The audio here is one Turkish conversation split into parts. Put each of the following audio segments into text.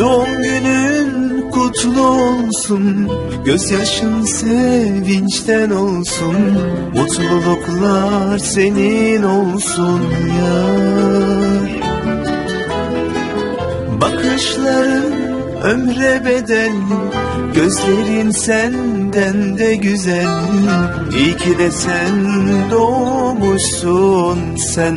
Doğum günün kutlu olsun Gözyaşın sevinçten olsun Mutluluklar senin olsun ya Bakışların ömre bedel Gözlerin senden de güzel. İyi ki de sen doğmuşsun sen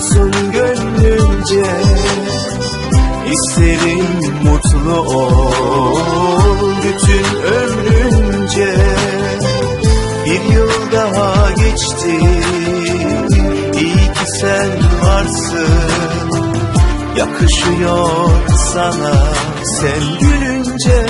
olsun gönlünce İsterim mutlu ol. Bütün ömrünce Bir yıl daha geçti. İyi ki sen varsın. Yakışıyor sana sen gülünce